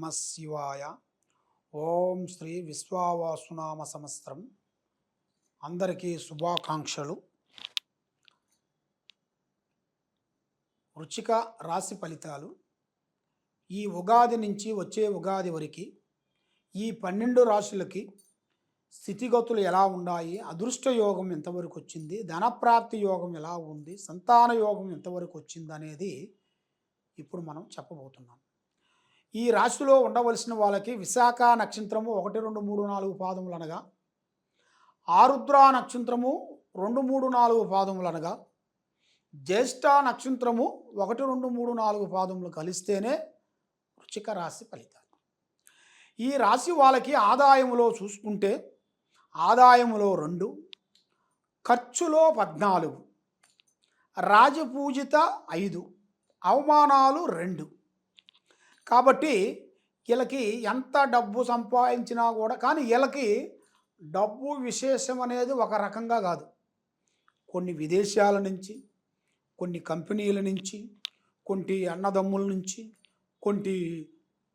నమ శివాయ ఓం శ్రీ విశ్వావాసునామ సంవత్సరం అందరికీ శుభాకాంక్షలు. వృచ్చిక రాశి ఫలితాలు. ఈ ఉగాది నుంచి వచ్చే ఉగాది వరకు ఈ పన్నెండు రాశులకి స్థితిగతులు ఎలా ఉన్నాయి? అదృష్ట యోగం ఎంతవరకు వచ్చింది? ధనప్రాప్తి యోగం ఎలా ఉంది? సంతాన యోగం ఎంతవరకు వచ్చింది అనేది ఇప్పుడు మనం చెప్పబోతున్నాం. ఈ రాశిలో ఉండవలసిన వాళ్ళకి విశాఖ నక్షత్రము ఒకటి రెండు మూడు నాలుగు పాదములు అనగా ఆరుద్ర నక్షత్రము రెండు మూడు నాలుగు పాదములు అనగా జ్యేష్ఠ నక్షత్రము ఒకటి రెండు మూడు నాలుగు పాదములు కలిస్తేనే వృచిక రాశి ఫలితాలు. ఈ రాశి వాళ్ళకి ఆదాయములో చూసుకుంటే ఆదాయములో రెండు ఖర్చులో పద్నాలుగు రాజపూజిత ఐదు అవమానాలు రెండు. కాబట్టి వీళ్ళకి ఎంత డబ్బు సంపాదించినా కూడా కానీ వీళ్ళకి డబ్బు విశేషం అనేది ఒక రకంగా కాదు. కొన్ని విదేశాల నుంచి కొన్ని కంపెనీల నుంచి కొన్ని అన్నదమ్ముల నుంచి కొన్ని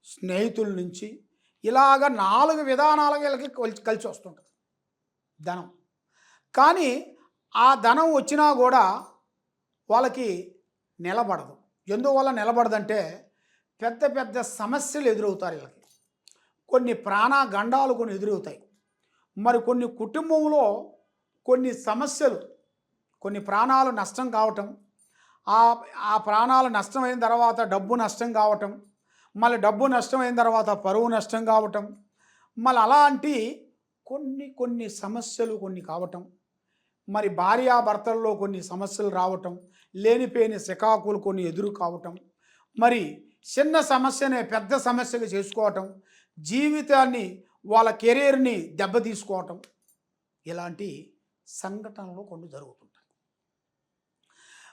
స్నేహితుల నుంచి ఇలాగ నాలుగు విధానాలుగా వీళ్ళకి కలిసి కలిసి వస్తుంటుంది ధనం. కానీ ఆ ధనం వచ్చినా కూడా వాళ్ళకి నిలబడదు. ఎందువల్ల నిలబడదంటే పెద్ద పెద్ద సమస్యలు ఎదురవుతారు వీళ్ళకి. కొన్ని ప్రాణాగండాలు కొన్ని ఎదురవుతాయి. మరి కొన్ని కుటుంబంలో కొన్ని సమస్యలు కొన్ని ప్రాణాలు నష్టం కావటం ఆ ఆ ప్రాణాలు నష్టమైన తర్వాత డబ్బు నష్టం కావటం మళ్ళీ డబ్బు నష్టమైన తర్వాత పరువు నష్టం కావటం మళ్ళీ అలాంటి కొన్ని కొన్ని సమస్యలు కొన్ని కావటం మరి భార్యాభర్తల్లో కొన్ని సమస్యలు రావటం లేనిపోయిన శకాకులు కొన్ని ఎదురు కావటం మరి చిన్న సమస్యనే పెద్ద సమస్యగా చేసుకోవటం జీవితాన్ని వాళ్ళ కెరీర్ని దెబ్బతీసుకోవటం ఇలాంటి సంఘటనలు కొన్ని జరుగుతుంటాయి.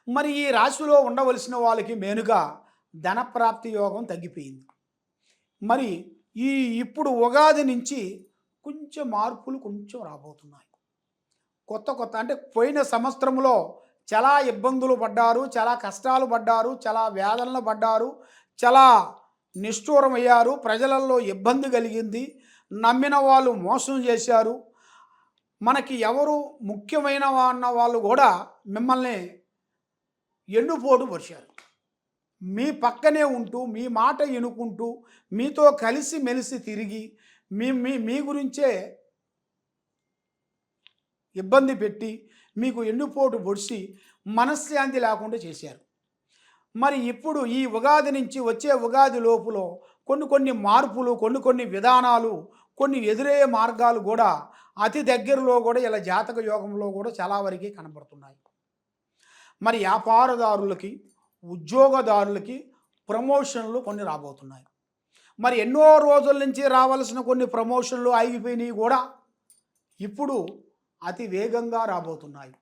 మరి ఈ రాశిలో ఉండవలసిన వాళ్ళకి మెనుగా ధనప్రాప్తి యోగం తగ్గిపోయింది. మరి ఈ ఇప్పుడు ఉగాది నుంచి కొంచెం మార్పులు కొంచెం రాబోతున్నాయి. కొత్త కొత్త అంటే పోయిన సంవత్సరంలో చాలా ఇబ్బందులు పడ్డారు చాలా కష్టాలు పడ్డారు చాలా వేదనలు పడ్డారు చాలా నిష్ఠూరమయ్యారు. ప్రజలలో ఇబ్బంది కలిగింది. నమ్మిన వాళ్ళు మోసం చేశారు. మనకి ఎవరు ముఖ్యమైన అన్న వాళ్ళు కూడా మిమ్మల్ని ఎన్నుపోటు పరిచారు. మీ పక్కనే ఉంటూ మీ మాట ఎనుకుంటూ మీతో కలిసి మెలిసి తిరిగి మీ మీ మీ గురించే ఇబ్బంది పెట్టి మీకు ఎన్నుపోటు పొడిచి మనశ్శాంతి లేకుండా చేశారు. మరి ఇప్పుడు ఈ ఉగాది నుంచి వచ్చే ఉగాది లోపులో కొన్ని కొన్ని మార్పులు కొన్ని కొన్ని విధానాలు కొన్ని ఎదురయ్యే మార్గాలు కూడా అతి దగ్గరలో కూడా ఇలా జాతక యోగంలో కూడా చాలా వరకు కనబడుతున్నాయి. మరి వ్యాపారదారులకి ఉద్యోగదారులకి ప్రమోషన్లు కొన్ని రాబోతున్నాయి. మరి ఎన్నో రోజుల నుంచి రావాల్సిన కొన్ని ప్రమోషన్లు ఆగిపోయినాయి కూడా ఇప్పుడు అతి వేగంగా రాబోతున్నాయి.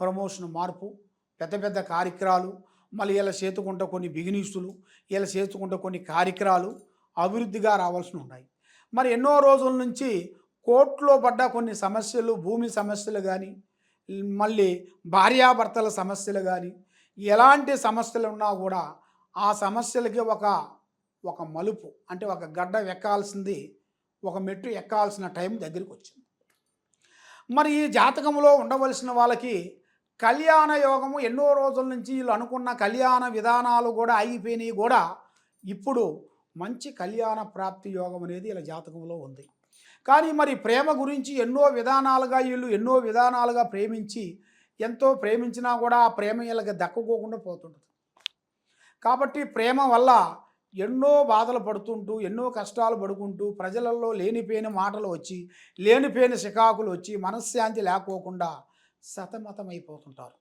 ప్రమోషన్ మార్పు పెద్ద పెద్ద కార్యక్రమాలు మళ్ళీ ఇలా చేతుకుంట కొన్ని బిగినిస్టులు ఇలా చేతుకుంట కొన్ని కార్యక్రమాలు అభివృద్ధిగా రావాల్సి ఉన్నాయి. మరి ఎన్నో రోజుల నుంచి కోర్టులో పడ్డ కొన్ని సమస్యలు భూమి సమస్యలు కానీ మళ్ళీ భార్యాభర్తల సమస్యలు కానీ ఎలాంటి సమస్యలు ఉన్నా కూడా ఆ సమస్యలకి ఒక ఒక మలుపు అంటే ఒక గడ్డ ఎక్కాల్సింది ఒక మెట్టు ఎక్కాల్సిన టైం దగ్గరికి వచ్చింది. మరి ఈ జాతకంలో ఉండవలసిన వాళ్ళకి కళ్యాణ యోగము ఎన్నో రోజుల నుంచి వీళ్ళు అనుకున్న కళ్యాణ విధానాలు కూడా ఆగిపోయినాయి కూడా. ఇప్పుడు మంచి కళ్యాణ ప్రాప్తి యోగం అనేది ఇలా జాతకంలో ఉంది. కానీ మరి ప్రేమ గురించి ఎన్నో విధానాలుగా వీళ్ళు ఎన్నో విధానాలుగా ప్రేమించి ఎంతో ప్రేమించినా కూడా ఆ ప్రేమ వీళ్ళకి దక్కకోకుండా పోతుంటుంది. కాబట్టి ప్రేమ వల్ల ఎన్నో బాధలు పడుతుంటూ ఎన్నో కష్టాలు పడుకుంటూ ప్రజలలో లేనిపోయిన మాటలు వచ్చి లేనిపోయిన శికాకులు వచ్చి మనశ్శాంతి లేకోకుండా సతమతమైపోతుంటారు.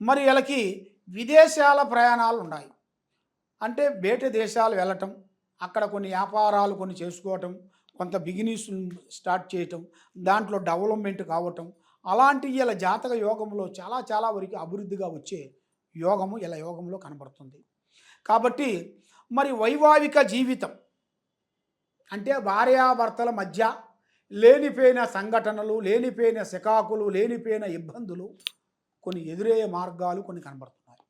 మరి వీళ్ళకి విదేశాల ప్రయాణాలు ఉన్నాయి. అంటే బయట దేశాలు వెళ్ళటం అక్కడ కొన్ని వ్యాపారాలు కొన్ని చేసుకోవటం కొంత బిగినీస్ స్టార్ట్ చేయటం దాంట్లో డెవలప్మెంట్ కావటం అలాంటి ఇలా జాతక యోగంలో చాలా చాలా వరకు అభివృద్ధిగా వచ్చే యోగము ఇలా యోగంలో కనబడుతుంది. కాబట్టి మరి వైవాహిక జీవితం అంటే భార్యాభర్తల మధ్య లేనిపోయిన సంఘటనలు లేనిపోయిన శకాకులు లేనిపోయిన ఇబ్బందులు కొన్ని ఎదురయ్యే మార్గాలు కొన్ని కనబడుతున్నాయి.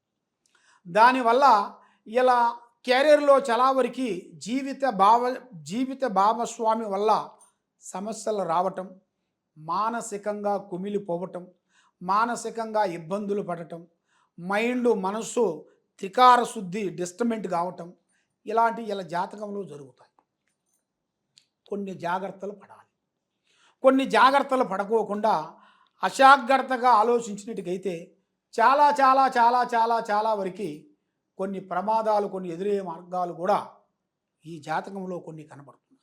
దానివల్ల ఇలా కెరీర్లో చాలా వరకు జీవిత భావ జీవిత భాగస్వామి వల్ల సమస్యలు రావటం మానసికంగా కుమిలిపోవటం మానసికంగా ఇబ్బందులు పడటం మైండ్ మనస్సు త్రికార శుద్ధి డిస్టమెంట్ కావటం ఇలాంటి ఇలా జాతకంలో జరుగుతాయి. కొన్ని జాగ్రత్తలు పడాలి. కొన్ని జాగ్రత్తలు పడుకోకుండా అశాగ్రత్తగా ఆలోచించినట్టుకైతే చాలా చాలా చాలా చాలా చాలా వరకు కొన్ని ప్రమాదాలు కొన్ని ఎదురయ్యే మార్గాలు కూడా ఈ జాతకంలో కొన్ని కనబడుతున్నాయి.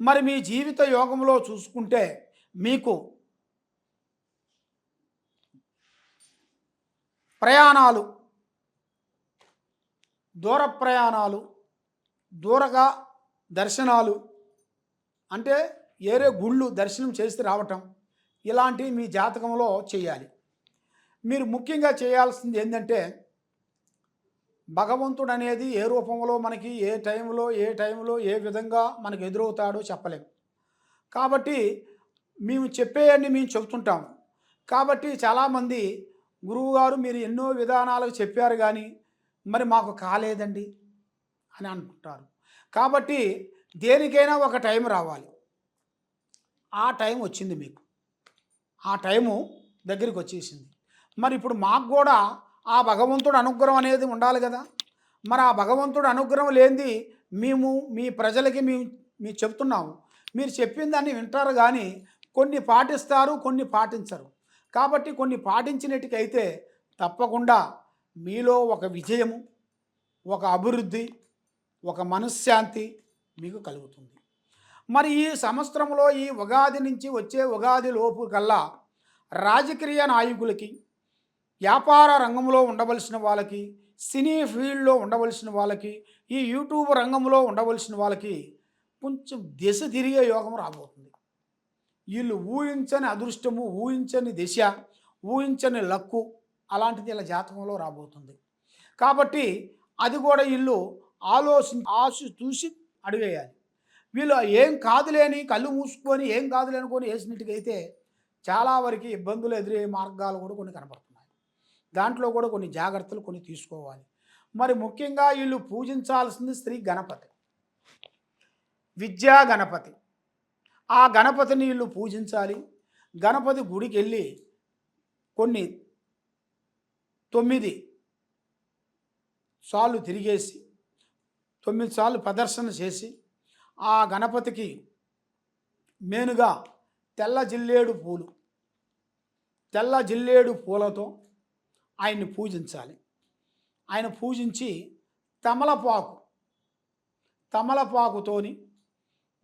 మరి మీ జీవిత యోగంలో చూసుకుంటే మీకు ప్రయాణాలు దూర ప్రయాణాలు దూరగా దర్శనాలు అంటే ఏరే గుళ్ళు దర్శనం చేసి రావటం ఇలాంటివి మీ జాతకంలో చేయాలి. మీరు ముఖ్యంగా చేయాల్సింది ఏంటంటే భగవంతుడు అనేది ఏ రూపంలో మనకి ఏ టైంలో ఏ టైంలో ఏ విధంగా మనకు ఎదురవుతాడో చెప్పలేం. కాబట్టి మేము చెప్పేయన్ని మేము చెబుతుంటాం. కాబట్టి చాలామంది గురువుగారు మీరు ఎన్నో విధానాలకు చెప్పారు కానీ మరి మాకు కాలేదండి అని అనుకుంటారు. కాబట్టి దేనికైనా ఒక టైం రావాలి. ఆ టైం వచ్చింది మీకు. ఆ టైము దగ్గరికి వచ్చేసింది. మరి ఇప్పుడు మాకు కూడా ఆ భగవంతుడు అనుగ్రహం అనేది ఉండాలి కదా. మరి ఆ భగవంతుడు అనుగ్రహం లేనిది మేము మీ ప్రజలకి మేము మేము చెప్తున్నాము. మీరు చెప్పిన దాన్ని వింటారు కానీ కొన్ని పాటిస్తారు కొన్ని పాటించరు. కాబట్టి కొన్ని పాటించినట్టుకైతే తప్పకుండా మీలో ఒక విజయము ఒక అభివృద్ధి ఒక మనశ్శాంతి మీకు కలుగుతుంది. మరి ఈ సంవత్సరంలో ఈ ఉగాది నుంచి వచ్చే ఉగాది లోపు కల్లా రాజకీయ నాయకులకి వ్యాపార రంగంలో ఉండవలసిన వాళ్ళకి సినీ ఫీల్డ్లో ఉండవలసిన వాళ్ళకి ఈ యూట్యూబ్ రంగంలో ఉండవలసిన వాళ్ళకి కొంచెం దిశ తిరిగే యోగం రాబోతుంది. వీళ్ళు ఊహించని అదృష్టము ఊహించని దిశ ఊహించని లక్కు అలాంటిది ఇలా జాతకంలో రాబోతుంది. కాబట్టి అది కూడా వీళ్ళు ఆలోచి ఆశ చూసి అడిగేయాలి. వీళ్ళు ఏం కాదులేని కళ్ళు మూసుకొని ఏం కాదులేనుకొని కొని చాలా వరకు ఇబ్బందులు ఎదురయ్యే మార్గాలు కూడా కొన్ని కనపడుతున్నాయి. దాంట్లో కూడా కొన్ని జాగ్రత్తలు కొన్ని తీసుకోవాలి. మరి ముఖ్యంగా వీళ్ళు పూజించాల్సింది శ్రీ గణపతి. విద్యా గణపతి. ఆ గణపతిని వీళ్ళు పూజించాలి. గణపతి గుడికి వెళ్ళి కొన్ని తొమ్మిది సార్లు తిరిగేసి తొమ్మిది సార్లు ప్రదర్శన చేసి ఆ గణపతికి మేనుగా తెల్ల జిల్లేడు పూలు తెల్ల జిల్లేడు పూలతో ఆయన్ని పూజించాలి. ఆయన పూజించి తమలపాకు తమలపాకుతోని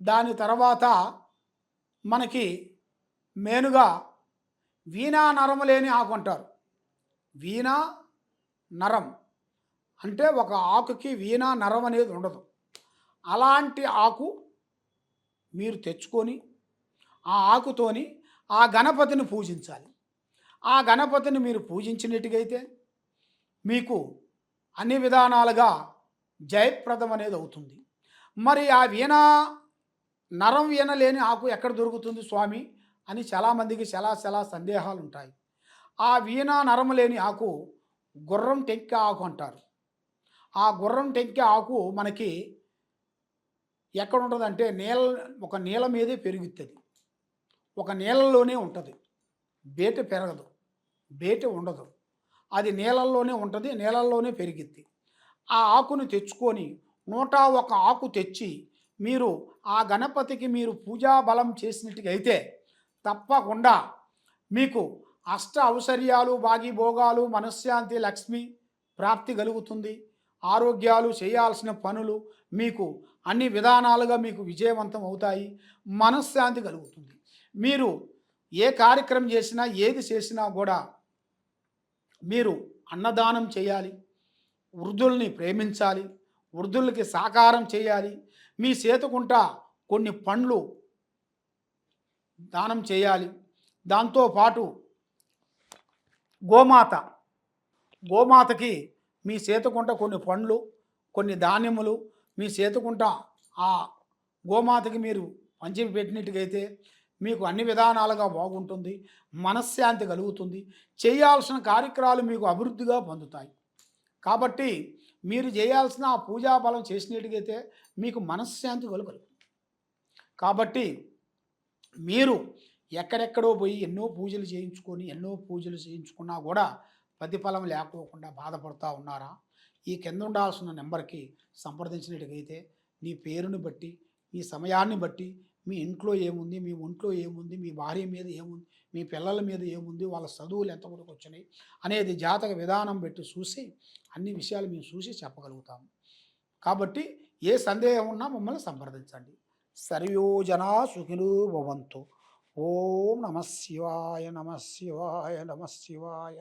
దాని తర్వాత మనకి మేనుగా వీణా నరం లేని ఆకు అంటారు. వీణా నరం అంటే ఒక ఆకుకి వీణా నరం అనేది ఉండదు. అలాంటి ఆకు మీరు తెచ్చుకొని ఆ ఆకుతోని ఆ గణపతిని పూజించాలి. ఆ గణపతిని మీరు పూజించినట్టుగైతే మీకు అన్ని విధానాలుగా జయప్రదం అనేది అవుతుంది. మరి ఆ వీణ నరం వీణ లేని ఆకు ఎక్కడ దొరుకుతుంది స్వామి అని చాలామందికి చాలా చాలా సందేహాలు ఉంటాయి ఆ వీణ నరం లేని ఆకు గుర్రం టెంక ఆకు అంటారు. ఆ గుర్రం టెంక ఆకు మనకి ఎక్కడ ఉంటుందంటే నీళ్ళ ఒక నీళ్ళ మీదే పెరుగుతుంది. ఒక నీళ్ళలోనే ఉంటుంది. బేట పెరగదు. బేట ఉండదు. అది నీళ్ళల్లోనే ఉంటుంది నీళ్ళల్లోనే పెరిగిద్ది. ఆ ఆకును తెచ్చుకొని నూట ఒక ఆకు తెచ్చి మీరు ఆ గణపతికి మీరు పూజా బలం చేసినట్టుగా అయితే తప్పకుండా మీకు అష్ట ఔశ్వర్యాలు భాగీభోగాలు మనశ్శాంతి లక్ష్మి ప్రాప్తి కలుగుతుంది. ఆరోగ్యాలు చేయాల్సిన పనులు మీకు అన్ని విధానాలుగా మీకు విజయవంతం అవుతాయి. మనశ్శాంతి కలుగుతుంది. మీరు ఏ కార్యక్రమం చేసినా ఏది చేసినా కూడా మీరు అన్నదానం చేయాలి. వృద్ధుల్ని ప్రేమించాలి. వృద్ధులకి సాకారం చేయాలి. మీ చేతుకుంటా కొన్ని పండ్లు దానం చేయాలి. దాంతోపాటు గోమాత గోమాతకి మీ చేతుకుంట కొన్ని పండ్లు కొన్ని ధాన్యములు మీ చేతుకుంట ఆ గోమాతకి మీరు పంచి పెట్టినట్టుగైతే మీకు అన్ని విధానాలుగా బాగుంటుంది మనశ్శాంతి కలుగుతుంది చేయాల్సిన కార్యక్రమాలు మీకు అభివృద్ధిగా పొందుతాయి. కాబట్టి మీరు చేయాల్సిన ఆ పూజాబలం చేసినట్టుగైతే మీకు మనశ్శాంతి కలుగుతుంది. కాబట్టి మీరు ఎక్కడెక్కడో పోయి ఎన్నో పూజలు చేయించుకొని ఎన్నో పూజలు చేయించుకున్నా కూడా ప్రతిఫలం లేకోకుండా బాధపడుతూ ఉన్నారా? ఈ కింద ఉండాల్సిన నెంబర్కి సంప్రదించినట్టుగైతే నీ పేరుని బట్టి మీ సమయాన్ని బట్టి మీ ఇంట్లో ఏముంది మీ ఒంట్లో ఏముంది మీ భార్య మీద ఏముంది మీ పిల్లల మీద ఏముంది వాళ్ళ చదువులు ఎంతవరకు వచ్చినాయి అనేది జాతక విధానం పెట్టి చూసి అన్ని విషయాలు మేము చూసి చెప్పగలుగుతాము. కాబట్టి ఏ సందేహం ఉన్నా మమ్మల్ని సంప్రదించండి. సర్వో జనా భవంతు. ఓం నమ శివాయ నమ శివాయ నమ శివాయ.